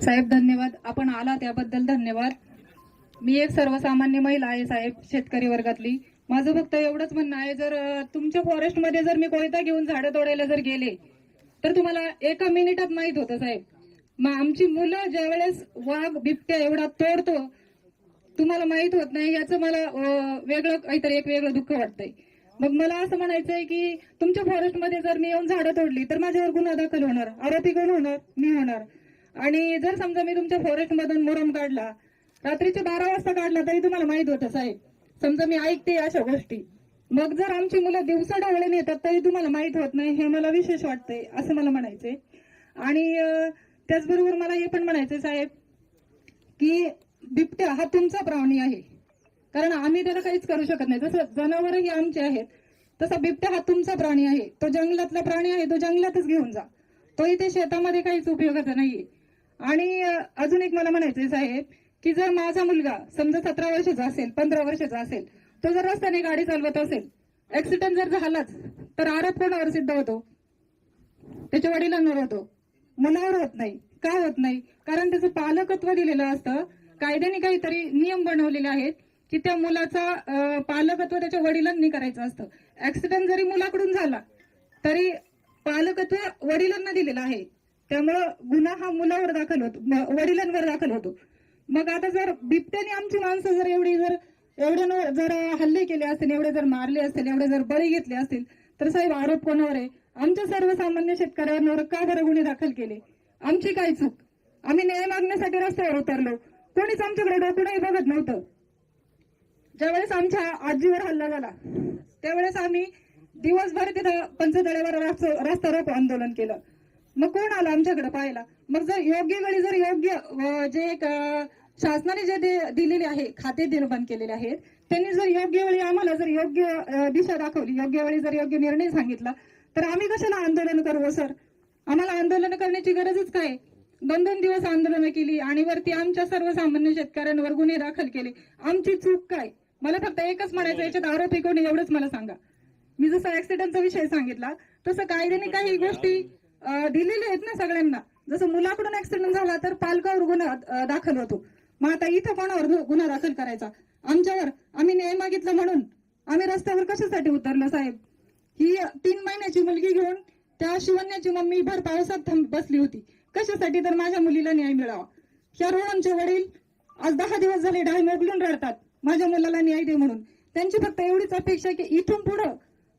साहेब धन्यवाद. आपण आला त्याबद्दल धन्यवाद. मी एक सर्वसामान्य महिला आहे साहेब शेतकरी वर्गातली. माझं फक्त एवढंच म्हणणं आहे जर तुमच्या फॉरेस्टमध्ये जर मी कोयता घेऊन झाडं तोडायला जर गेले तर तुम्हाला एका मिनिटात माहीत होतं साहेब. मग आमची मुलं ज्यावेळेस वाघ बिबट्या एवढा तोडतो तुम्हाला माहीत होत नाही याचं मला वेगळं काहीतरी एक वेगळं दुःख वाटतंय. मग मला असं म्हणायचंय की तुमच्या फॉरेस्टमध्ये जर मी येऊन झाडं तोडली तर माझ्यावर गुन्हा दाखल होणार. आरोपी कोण होणार? मी होणार. आणि जर समजा मी तुमच्या फॉरेस्ट मधून मुरम काढला रात्रीचे बारा वाजता काढला तरी तुम्हाला माहीत होतं साहेब. समजा मी ऐकते अशा गोष्टी. मग जर आमची मुलं दिवसा डावळे येतात तरी तुम्हाला माहीत होत नाही हे मला विशेष वाटतंय असं मला म्हणायचंय. आणि त्याचबरोबर मला हे पण म्हणायचंय साहेब की बिबट्या हा तुमचा प्राणी आहे. कारण आम्ही त्याला काहीच करू शकत नाही. जसं जनावरही आमचे आहेत तसा बिबट्या हा तुमचा प्राणी आहे. तो जंगलातला प्राणी आहे तो जंगलातच घेऊन जा. तो इथे शेतामध्ये काहीच उपयोगाचा नाहीये. आणि अजून एक मला म्हणायचंय साहेब की जर माझा मुलगा समजा सतरा वर्षाचा असेल पंधरा वर्षाचा असेल तो जर रस्त्याने गाडी चालवत असेल ऍक्सिडेंट जर झालाच तर आरोप कोणावर सिद्ध होतो? त्याच्या वडिलांवर होतो. मुलावर होत नाही. का होत नाही? कारण त्याचं पालकत्व दिलेलं असतं. कायद्याने काहीतरी नियम बनवलेले आहेत. की त्या मुलाचा पालकत्व त्याच्या वडिलांनी करायचं असतं. ऍक्सिडेंट जरी मुलाकडून झाला तरी पालकत्व वडिलांना दिलेलं आहे. त्यामुळं गुन्हा हा मुलावर दाखल होतो वडिलांवर दाखल होतो. मग आता जर बिबट्याने आमची माणसं जर एवढी जर एवढ्या जर हल्ले केले असतील एवढे जर मारले असतील एवढे जर बळी घेतले असतील तर साहेब आरोप कोणावर आहे? आमच्या सर्वसामान्य शेतकऱ्यांवर का बरं गुन्हे दाखल केले? आमची काय चूक? आम्ही न्याय मागण्यासाठी रस्त्यावर उतरलो. कोणीच आमच्याकडे डोकुनही बघत नव्हतं. ज्यावेळेस आमच्या आजीवर हल्ला झाला त्यावेळेस आम्ही दिवसभर तिथं पंचदळेवर रास्ता रोको आंदोलन केलं. मग कोण आलं आमच्याकडे पाहायला? मग जर योग्य वेळी जर योग्य जे एक शासनाने जे दिलेले आहे खाते निर्माण केलेले आहेत त्यांनी जर योग्य वेळी आम्हाला जर योग्य दिशा दाखवली योग्य वेळी जर योग्य निर्णय सांगितला तर आम्ही कशाला आंदोलन करू हो, सर? आम्हाला आंदोलन करण्याची गरजच काय? दोन दोन दिवस आंदोलनं केली आणि वरती आमच्या सर्वसामान्य शेतकऱ्यांवर गुन्हे दाखल केले. आमची चूक काय? मला फक्त एकच म्हणायचं याच्यात आरोपी कोणी एवढंच मला सांगा. मी जसं ऍक्सिडेंटचा विषय सांगितला तसं कायद्याने काही गोष्टी दिलेल्या आहेत ना सगळ्यांना. जसं मुलाकडून ऍक्सिडेंट झाला तर पालकावर गुन्हा दाखल होतो. मग आता इथं कोणावर गुन्हा दाखल करायचा? आमच्यावर. आम्ही न्याय मागितलं म्हणून. आम्ही रस्त्यावर कशासाठी उतरलो साहेब? ही तीन महिन्याची मुलगी घेऊन त्या शिवण्याची मम्मी भर पावसात थांब बसली होती. कशासाठी तर माझ्या मुलीला न्याय मिळावा? ह्या रोहनचे वडील आज दहा दिवस झाले डाळ मोगलून रडतात. माझ्या मुलाला न्याय दे म्हणून. त्यांची फक्त एवढीच अपेक्षा की इथून पुढं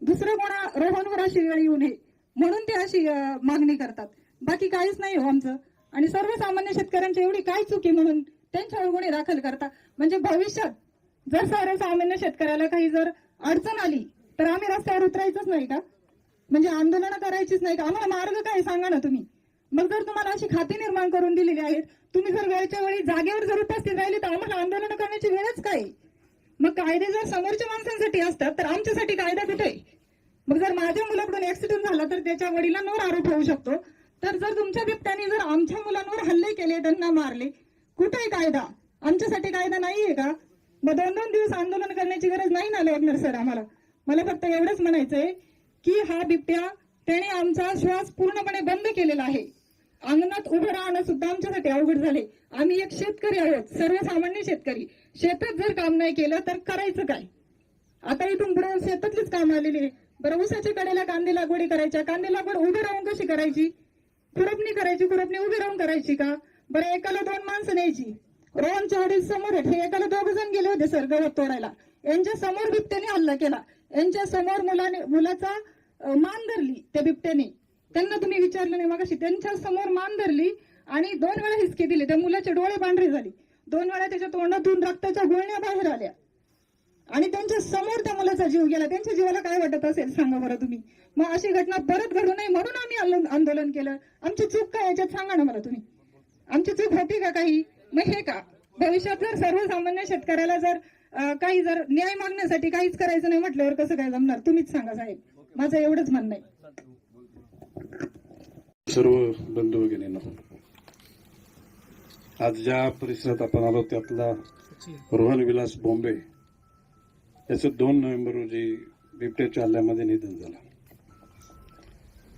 दुसरं कोणा रोहनवर अशी वेळ येऊ नये. म्हणून ते अशी मागणी करतात. बाकी काहीच नाही हो आमचं. आणि सर्वसामान्य शेतकऱ्यांची एवढी काय चुकी म्हणून त्यांच्यावर गुन्हे दाखल करता. म्हणजे भविष्यात जर सर्वसामान्य शेतकऱ्याला काही जर अडचण आली तर आम्ही रस्त्यावर उतरायचंच नाही का? म्हणजे आंदोलनं करायचीच नाही का? आम्हाला मार्ग काय सांगा ना तुम्ही. मग जर तुम्हाला अशी खाती निर्माण करून दिलेली आहेत तुम्ही जर वेळच्या वेळी जागेवर जर उपस्थित राहिले तर आम्हाला आंदोलन करण्याची वेळच काय? मग कायदे जर समोरच्या माणसांसाठी असतात तर आमच्यासाठी कायदा कुठे? मग जर माझ्या मुलाकडून ऍक्सिडेंट झाला तर त्याच्या वडिलांवर आरोप होऊ शकतो. तर जर तुमच्या बिबट्याने जर आमच्या मुलांवर हल्ले केले त्यांना मारले कुठे आहे कायदा? आमच्यासाठी कायदा नाहीये का? मग दोन दोन दिवस आंदोलन करण्याची गरज नाही ना लग्नर सर आम्हाला? मला फक्त एवढंच म्हणायचंय की हा बिबट्या त्याने आमचा श्वास पूर्णपणे बंद केलेला आहे. अंगणात उभं राहणं सुद्धा आमच्यासाठी अवघड झाले आम्ही एक शेतकरी आहोत सर्वसामान्य शेतकरी. शेतात जर काम नाही केलं तर करायचं काय? आता इथून पुढे शेतातलीच काम आलेली आहे बरं ऊसाच्या कडेला कांदे लागवडी करायच्या. कांदे लागवड उभे राहून कशी करायची? खुरपणी करायची खुरपणी उभी राहून करायची का? बरं एकाला दोन माणसं न्यायची. रोहनच्या चौधरी समोर हे एकाला दोघ जण गेले होते सर गवत तोडायला. यांच्या समोर बिबट्याने हल्ला केला. यांच्या समोर मुलाने मुलाचा मान धरली त्या बिबट्याने. त्यांना तुम्ही विचारलं नाही मगाशी. त्यांच्यासमोर मान धरली आणि दोन वेळा हिसके दिले. त्या मुलाचे डोळे पांढरे झाले. दोन वेळा त्याच्या तोंडातून रक्ताच्या गुळण्या बाहेर आल्या. आणि त्यांच्यासमोर त्या मुलाचा जीव गेला. त्यांच्या जीवाला काय वाटत असेल सांगा बरं तुम्ही. मग अशी घटना परत घडू नये म्हणून आम्ही आंदोलन केलं. आमची चूक काय याच्यात सांगा ना मला तुम्ही. आमची चूक होती का काही? मग हे का? भविष्यात जर सर्वसामान्य शेतकऱ्याला जर काही जर न्याय मागण्यासाठी काहीच करायचं नाही म्हटल्यावर कसं काय जमणार? तुम्हीच सांगा साहेब. माझं एवढंच म्हणणं आहे. सर्व बंधू भगिनींनो आज ज्या परिसरात आपण आलो त्यातला रोहन विलास बॉम्बे याचं दोन नोव्हेंबर रोजी बिबट्याच्या हल्ल्यामध्ये निधन झालं.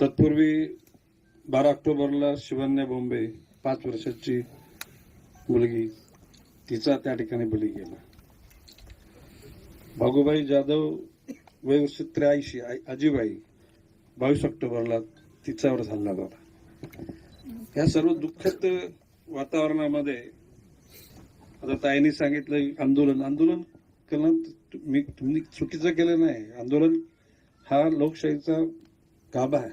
तत्पूर्वी बारा ऑक्टोबरला शिवन्या बॉम्बे पाच वर्षाची मुलगी तिचा त्या ठिकाणी बली गेला. भागूबाई जाधव वय वर्ष त्र्याऐंशी आजीबाई बावीस ऑक्टोबरला तिच्यावर हल्ला झाला. या सर्व दुःखद वातावरणामध्ये आता ताईंनी सांगितलं आंदोलन. आंदोलन करणं मी तुम्ही चुकीचं केलं नाही. आंदोलन हा लोकशाहीचा गाभा आहे.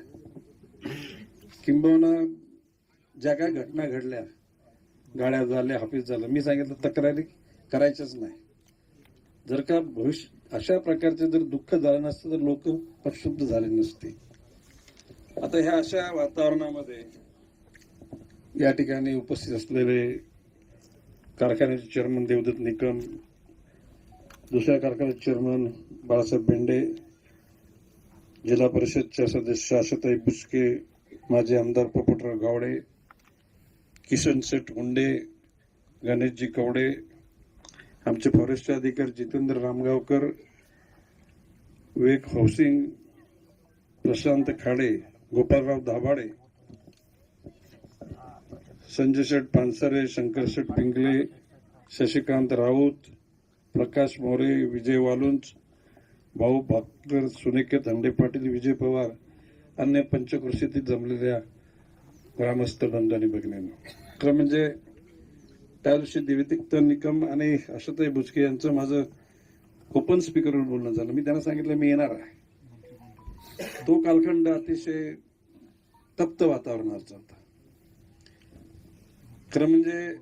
किंबहुना ज्या काय घटना घडल्या गाड्या झाल्या ऑफिस झालं मी सांगितलं तक्रारी करायच्याच नाही. जर का भविष्य अशा प्रकारचे जर दुःख झालं नसतं तर लोक प्रक्षुब्ध झाले नसते. आता ह्या अशा वातावरणामध्ये या ठिकाणी उपस्थित असलेले कारखान्याचे चेअरमन देवदत्त निकम दुसऱ्या कारखान्याचे चेअरमन बाळासाहेब बेंडे जिल्हा परिषदच्या सदस्य आशाताई बुचके माजी आमदार पोपटराव गावडे किशन सेठ हुंडे गणेशजी कवडे आमचे फॉरेस्टचे अधिकारी जितेंद्र रामगावकर विवेक हाऊसिंग प्रशांत खाडे गोपालराव दाभाडे संजय शेठ पानसरे शंकर शेठ पिंगले शशिकांत राऊत प्रकाश मोरे विजय वालुंज भाऊ भाकर सुनेके धंडे पाटील विजय पवार अन्य पंचकृषीतील जमलेल्या ग्रामस्थ बंधू भगिनींनो. खरं म्हणजे त्या दिवशी दिव्यतिक्त निकम आणि आशाताई भुजके यांचं माझं ओपन स्पीकरवर बोलणं झालं. मी त्यांना सांगितलं मी येणार आहे. तो कालखंड अतिशय तप्त वातावरणाचा होता. खरं म्हणजे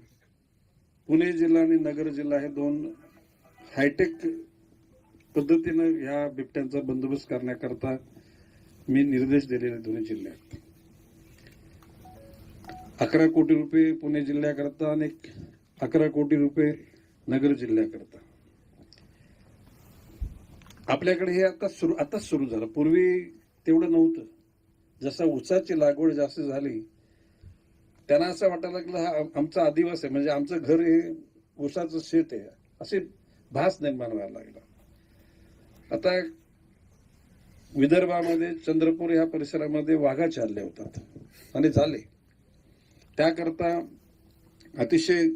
पुणे जिल्हा आणि नगर जिल्हा हे दोन हायटेक पद्धतीनं ह्या बिबट्यांचा बंदोबस्त करण्याकरता मी निर्देश दिलेले दोन्ही जिल्ह्यात. अकरा कोटी रुपये पुणे जिल्ह्याकरता आणि अकरा कोटी रुपये नगर जिल्ह्याकरता. आपल्याकडे हे आता सुरू आताच सुरू झालं. पूर्वी तेवढं नव्हतं. जसं ऊसाची लागवड जास्त झाली त्यांना असं वाटायला लागलं हा आमचा आदिवास आहे म्हणजे आमचं घर हे ऊसाचं शेत आहे. असे भास निर्माण व्हायला लागला. आता विदर्भामध्ये चंद्रपूर ह्या परिसरामध्ये वाघा चालले होतात. आणि झाले. त्याकरता अतिशय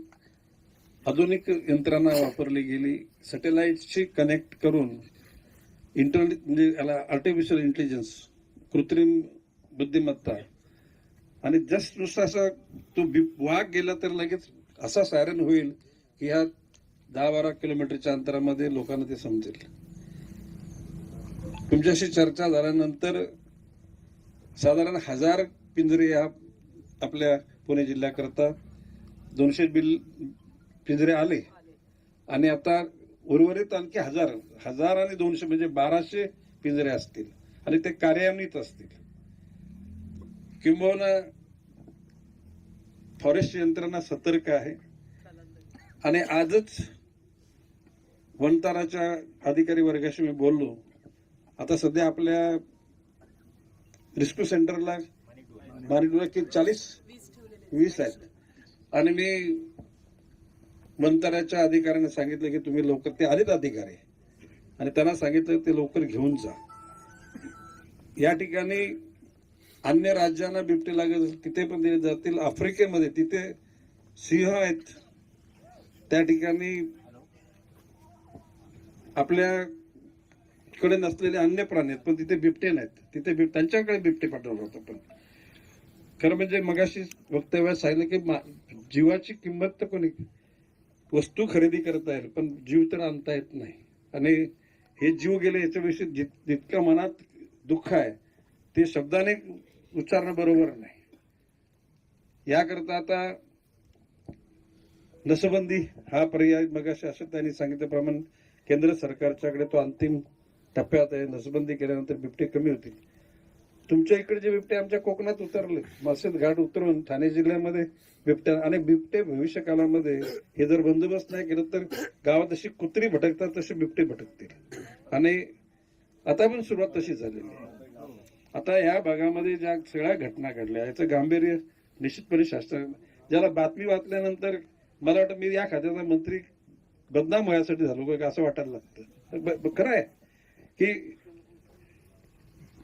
आधुनिक यंत्रणा वापरली गेली. सॅटेलाइटशी कनेक्ट करून इंटरनेट म्हणजे याला आर्टिफिशियल इंटेलिजन्स कृत्रिम बुद्धिमत्ता. आणि जस्ट नुसता असा तो बिब- वाघ गेला तर लगेच असा सायरन होईल की ह्या दहा बारा किलोमीटरच्या अंतरामध्ये लोकांना ते समजेल. तुमच्याशी चर्चा झाल्यानंतर साधारण हजार पिंजरे या आपल्या पुणे जिल्ह्याकरता दोनशे बिल पिंजरे आले. आणि आता उर्वरित आणखी हजार हजार आणि दोनशे म्हणजे बाराशे पिंजरे असतील. आणि ते कार्यान्वित असतील. किंबहुना फॉरेस्ट यंत्रणा सतर्क आहे. आणि आजच वनताराच्या अधिकारी वर्गाशी मी बोललो. आता सध्या आपल्या रिस्क्यू सेंटरला मारिडूला की चाळीस? वीस आहेत. आणि मी वनताराच्या अधिकाऱ्यांना सांगितलं की तुम्ही लवकर ते आलेत अधिकारी. आणि त्यांना सांगितलं ते लवकर घेऊन जा. या ठिकाणी अन्य राज्यांना बिबटे लागत असेल, तिथे पण दिले जातील. आफ्रिकेमध्ये तिथे सिंह आहेत. त्या ठिकाणी आपल्याकडे नसलेले अन्य प्राणी आहेत पण तिथे बिबटे नाहीत. तिथे बिब त्यांच्याकडे बिबटे पाठवलं होतं पण. खरं म्हणजे मगाशी वक्तव्यात सांगितलं की मा- जीवाची किंमत तर कोणी वस्तू खरेदी करता येईल पण जीव तर आणता येत नाही. आणि हे जीव गेले याच्याविषयी जित- जितकं मनात दुःख आहे ते शब्दाने उच्चारणं बरोबर नाही. याकरता आता नसबंदी हा पर्याय मग असं सांगितल्याप्रमाणे केंद्र सरकारच्याकडे तो अंतिम टप्प्यात आहे. नसबंदी केल्यानंतर बिबटे कमी होतील. तुमच्या इकडे जे बिबटे आमच्या कोकणात उतरले मस्जिद घाट उतरून ठाणे जिल्ह्यामध्ये बिबट्या आणि बिबटे भविष्य काळामध्ये हे जर बंदोबस्त नाही केलं तर गावात अशी कुत्री भटकतात तसे बिबटे भटकतील. आणि आता पण सुरुवात तशी झालेली आहे. आता या भागामध्ये ज्या सगळ्या घटना घडल्या याचं गांभीर्य निश्चितपणे शास्त्र ज्याला बातमी वाचल्यानंतर मला वाटतं मी या खात्याचा मंत्री बदनाम होण्यासाठी झालो का असं वाटायला लागतं. खरं आहे की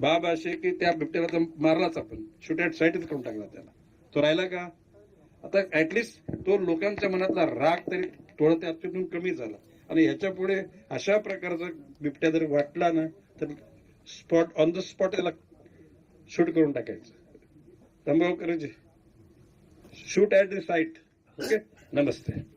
बाब असे की त्या बिबट्याला तर मारलाच आपण. शूट ॲट साईटच करून टाकला त्याला. तो राहिला का? आता ऍटलिस्ट तो लोकांच्या मनातला राग तरी थोडा त्यातून कमी झाला. आणि ह्याच्या पुढे अशा प्रकारचा बिबट्या जर वाटला ना तर स्पॉट ऑन द स्पॉट त्याला शूट करून टाकायचं. तंबाखू करायचे. Shoot at the site okay Namaste.